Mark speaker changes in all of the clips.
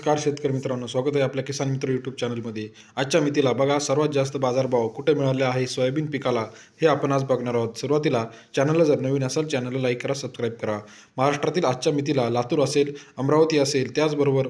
Speaker 1: नमस्कार शेतकरी मित्रांनो स्वागत आहे आपल्या किसान मित्र यूट्यूब चॅनलमध्ये आजच्या मितीला बघा सर्वात जास्त बाजारभाव कुठे मिळाले आहे सोयाबीन पिकाला हे आपण आज बघणार आहोत. सुरुवातीला चॅनलला जर नवीन असाल चॅनलला लाईक करा सबस्क्राईब करा. महाराष्ट्रातील आजच्या मितीला लातूर असेल अमरावती असेल त्याचबरोबर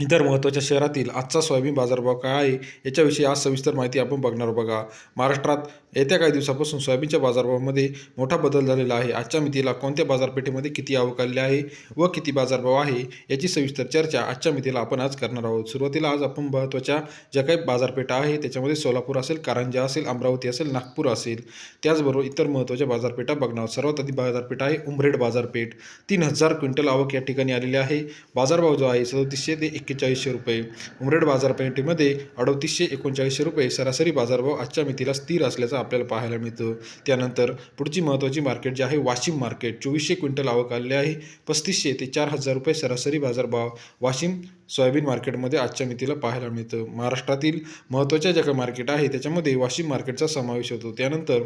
Speaker 1: इतर महत्त्वाच्या शहरातील आजचा सोयाबीन बाजारभाव काय आहे याच्याविषयी आज सविस्तर माहिती आपण बघणार बघा. महाराष्ट्रात येत्या काही दिवसापासून सोयाबीनच्या बाजारभावामध्ये मोठा बदल झालेला आहे. आजच्या मितीला कोणत्या बाजारपेठेमध्ये किती आवक आलेली आहे व किती बाजारभाव आहे याची सविस्तर चर्चा आजच्या मितीला आपण आज करणार आहोत. सुरुवातीला आज आपण महत्त्वाच्या ज्या काही बाजारपेठा आहे त्याच्यामध्ये सोलापूर असेल कारंजा असेल अमरावती असेल नागपूर असेल त्याचबरोबर इतर महत्त्वाच्या बाजारपेठा बघणार सर्वात आधी बाजारपेठ आहे उमरेड बाजारपेठ. तीन हजार क्विंटल आवक या ठिकाणी आलेली आहे. बाजारभाव जो आहे सदतीसशे ते एक्केचाळीसशे रुपये. उमरेड बाजारपेठेमध्ये अडतीसशे एकोणचाळीसशे रुपये सरासरी बाजारभाव आजच्या मितीला स्थिर असल्याचा आपल्याला पाहायला मिळतं. त्यानंतर पुढची महत्त्वाची मार्केट जी आहे वाशिम मार्केट चोवीसशे क्विंटल आवक आलेली आहे. पस्तीसशे ते चार हजार रुपये सरासरी बाजारभाव वाशिम सोयाबीन मार्केटमध्ये आजच्या मितीला पाहायला मिळतं. महाराष्ट्रातील महत्त्वाच्या ज्या काही मार्केट आहे त्याच्यामध्ये वाशिम मार्केटचा समावेश होतो. त्यानंतर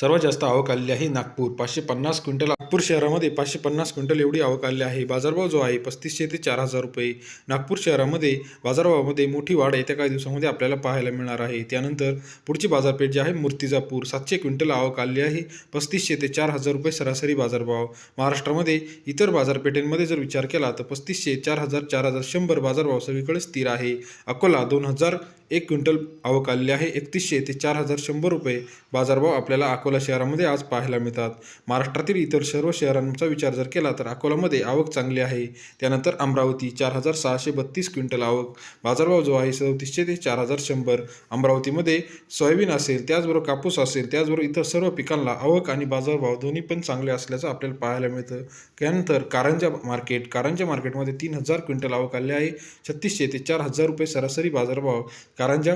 Speaker 1: सर्वात जास्त आवक आलेली आहे नागपूर. पाचशे पन्नास क्विंटल नागपूर शहरामध्ये पाचशे पन्नास क्विंटल एवढी आवक आलेली आहे. बाजारभाव जो आहे पस्तीसशे ते चार हजार रुपये. नागपूर शहरामध्ये बाजारभावामध्ये मोठी वाढ येत्या काही दिवसामध्ये आपल्याला पाहायला मिळणार आहे. त्यानंतर पुढची बाजारपेठ जी आहे मूर्तिजापूर. सातशे क्विंटल आवक आलेली आहे. पस्तीसशे ते चार हजार रुपये सरासरी बाजारभाव. महाराष्ट्रामध्ये इतर बाजारपेठेंमध्ये जर विचार केला तर पस्तीसशे चार हजार चार हजार शंभर बाजारभाव सगळीकडे स्थिर आहे. अकोला दोन हजार एक क्विंटल आवक आलेली आहे. एकतीसशे ते चार हजार शंभर रुपये बाजारभाव आपल्याला अकोला शहरामध्ये आज पाहायला मिळतात. महाराष्ट्रातील इतर सर्व शहरांचा विचार जर केला तर अकोलामध्ये आवक चांगली आहे. त्यानंतर अमरावती चार हजार सहाशे बत्तीस क्विंटल आवक. बाजारभाव जो आहे सदतीसशे ते चार हजार शंभर. अमरावतीमध्ये सोयाबीन असेल त्याचबरोबर कापूस असेल त्याचबरोबर इतर सर्व पिकांना आवक आणि बाजारभाव दोन्ही पण चांगले असल्याचं आपल्याला पाहायला मिळतं. त्यानंतर कारंजा मार्केट कारंजा मार्केटमध्ये तीन हजार क्विंटल आवक आले आहे. छत्तीसशे ते चार हजार रुपये सरासरी बाजारभाव. कारंजा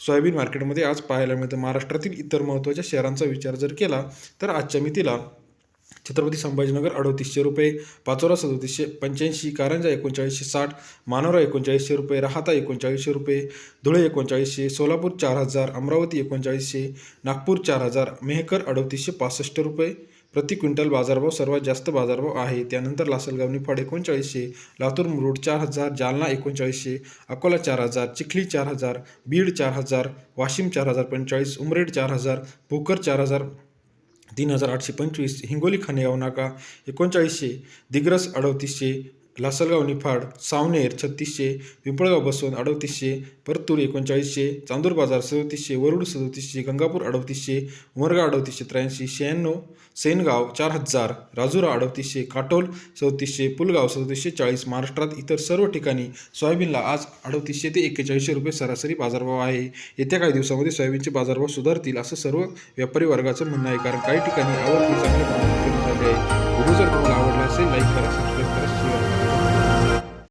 Speaker 1: सोयाबीन मार्केटमध्ये आज पाहायला मिळतं महाराष्ट्रातील इतर महत्त्वाच्या शहरांचा विचार जर केला तर आजच्या मितीला छत्रपती संभाजीनगर अडतीसशे रुपये पाचोरा सदोतीसशे पंच्याऐंशी कारंजा एकोणचाळीसशे साठ मानोरा एकोणचाळीसशे रुपये राहाता एकोणचाळीसशे रुपये धुळे एकोणचाळीसशे सोलापूर चार हजार अमरावती एकोणचाळीसशे नागपूर चार हजार मेहकर अडतीसशे पासष्ट रुपये प्रति क्विंटल बाजारभाव सर्वात जास्त बाजारभाव आहे. त्यानंतर लासलगावनी फळ एकोणचाळीसशे लातूर मुरुड चार हजार जालना एकोणचाळीसशे अकोला चार हजार चिखली चार हजार बीड चार हजार वाशिम चार हजार पंचेचाळीस उमरेड चार हजार भोकर चार हजार तीन हजार आठशे पंचवीस हिंगोली खानेगाव नाका एकोणचाळीसशे दिग्रस अडतीसशे लासलगाव निफाड सावनेर छत्तीसशे पिंपळगाव बसवंत अडतीसशे परतूर एकोणचाळीसशे चांदूर बाजार सदतीसशे वरुड सदतीसशे गंगापूर अडतीसशे उमरगाव अडतीसशे त्र्याऐंशी शहाण्णव सेनगाव चार हजार राजुरा अडतीसशे काटोल सदतीसशे पुलगाव सदतीसशे चाळीस महाराष्ट्रात इतर सर्व ठिकाणी सोयाबीनला आज अडतीसशे ते एक्केचाळीसशे रुपये सरासरी बाजारभाव आहे. येत्या काही दिवसामध्ये सोयाबीनचे बाजारभाव सुधारतील असं सर्व व्यापारी वर्गाचं म्हणणं आहे. कारण काही ठिकाणी आवड ही चांगल्या प्रमाणात झाली आहे. व्हिडिओ जर तुम्हाला आवडला असेल लाईक करा सबस्क्राईब करा शेअर करा.